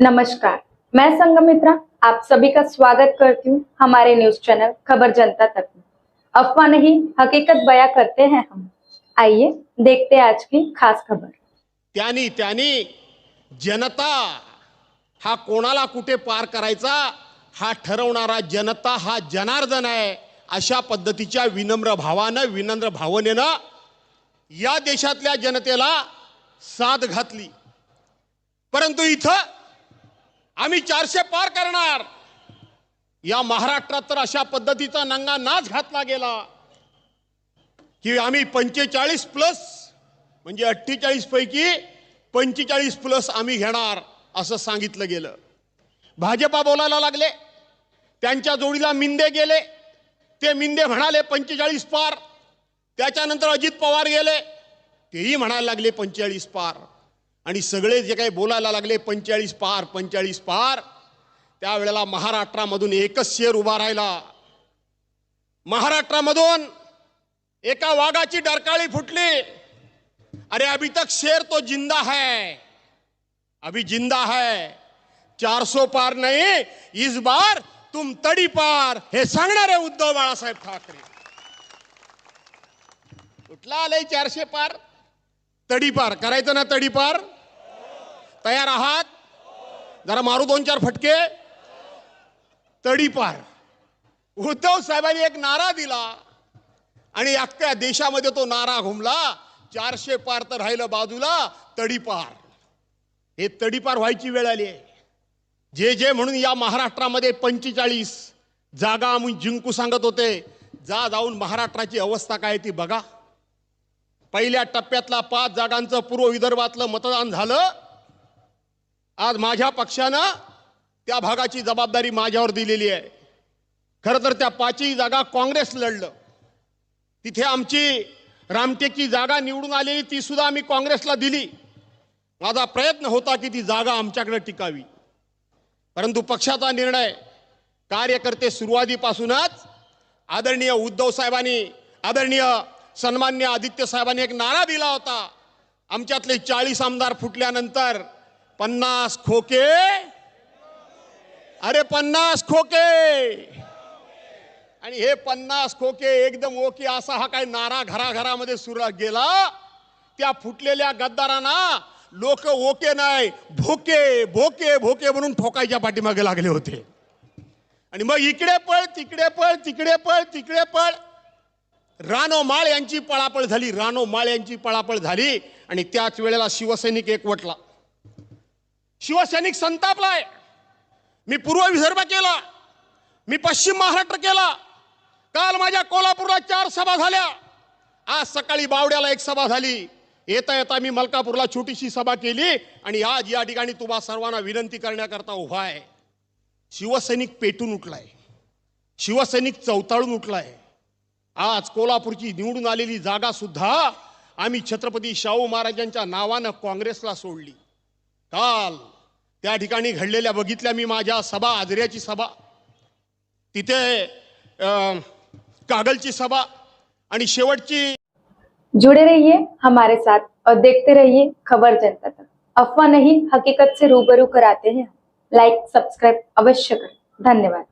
नमस्कार. मैं संगमित्रा आप सभी का स्वागत करती हूँ हमारे न्यूज चैनल खबर जनता तक में। अफवाह नहीं हकीकत बयां करते हैं हम। आइए देखते हैं आज की खास खबर। त्यानी त्यानी जनता हा कोणाला कुठे पार करायचा? हा ठरवणारा जनता हा जनार्दन आहे अशा पद्धतीच्या विनम्र भावानं विनम्र भावनेनं या देशातल्या जनतेला साथ घातली. परंतु इथं आम्ही चारशे पार करणार. या महाराष्ट्रात तर अशा पद्धतीचा नंगा नाच घातला गेला. की आम्ही पंचेचाळीस प्लस म्हणजे अठ्ठेचाळीस पैकी पंचेचाळीस प्लस आम्ही घेणार असं सांगितलं गेलं. भाजपा बोलायला लागले. त्यांच्या जोडीला मिंदे गेले. ते मिंदे म्हणाले पंचेचाळीस पार. त्याच्यानंतर अजित पवार गेले. तेही म्हणायला लागले पंचेचाळीस पार. आणि सगळे जे काही बोलायला लागले पंचेचाळीस पार पंचेचाळीस पार त्यावेळेला महाराष्ट्रामधून एकच शेर उभा राहिला. महाराष्ट्रामधून एका वाघाची डरकाळी फुटली. अरे अभी तक शेर तो जिंदा है. अभी जिंदा है. चारसो पार नाही इस बार तुम तडी पार. हे सांगणारे उद्धव बाळासाहेब ठाकरे. कुठला आलंय चारशे पार. तडी पार करायचं ना तडी पार? तयार आहात? जरा मारू दोन चार फटके. तडीपार. उद्धव साहेबांनी एक नारा दिला आणि अख्ख्या देशामध्ये तो नारा घुमला. चारशे पार तर राहिलं बाजूला तडीपार. हे तडीपार व्हायची वेळ आली आहे. जे जे म्हणून या महाराष्ट्रामध्ये पंचेचाळीस जागा आम्ही जिंकू सांगत होते जा जाऊन महाराष्ट्राची अवस्था काय ती बघा. पहिल्या टप्प्यातला पाच जागांचं पूर्व विदर्भातलं मतदान झालं. आज माझ्या पक्षानं त्या भागाची जबाबदारी माझ्यावर दिलेली आहे. खरं तर त्या पाचही जागा काँग्रेस लढलं. तिथे आमची रामटेकची जागा निवडून आलेली ती सुद्धा आम्ही काँग्रेसला दिली. माझा प्रयत्न होता की ती जागा आमच्याकडे टिकावी. परंतु पक्षाचा निर्णय कार्यकर्ते सुरुवातीपासूनच आदरणीय उद्धव साहेबांनी आदरणीय सन्मान्य आदित्य साहेबांनी एक नारा दिला होता. आमच्यातले चाळीस आमदार फुटल्यानंतर पन्नास खोके? अरे पन्नास खोके! आणि हे पन्नास खोके एकदम ओके असा हा काय नारा घराघरामध्ये सुरू गेला? त्या फुटलेल्या गद्दारांना लोक ओके नाही भोके भोके भोके म्हणून ठोकायच्या पाठीमागे लागले होते. आणि मग इकडे पळ तिकडे पळ तिकडे पळ तिकडे पळ. रानो माळ यांची पळापळ झाली रानो माळ यांची पळापळ झाली. आणि त्याच वेळेला शिवसैनिक एकवटला. शिवसैनिक संतापलाय मी पूर्व विदर्भ केला. मी पश्चिम महाराष्ट्र केला. काल माझ्या कोल्हापूरला चार सभा झाल्या. आज सकाळी बावड्याला एक सभा झाली. येता येता मी मलकापूरला छोटीशी सभा केली आणि आज या ठिकाणी तुम्हा सर्वांना विनंती करण्याकरता उभा आहे. शिवसैनिक पेटून उठलाय. शिवसैनिक चौताळून उठलाय. आज कोल्हापूरची निवडून आलेली जागा सुद्धा आम्ही छत्रपती शाहू महाराजांच्या नावानं काँग्रेसला सोडली. काल त्या ठिकाणी घडलेल्या बघितल्या मी माझ्या सभा आजऱ्याची सभा. तिथे कागलची सभा आणि शेवटची जुड़े रहिए हमारे साथ और देखते रहिए खबर जनता तक. अफवाह नहीं हकीकत से रूबरू कराते हैं लाइक सब्सक्राइब अवश्य करें. धन्यवाद.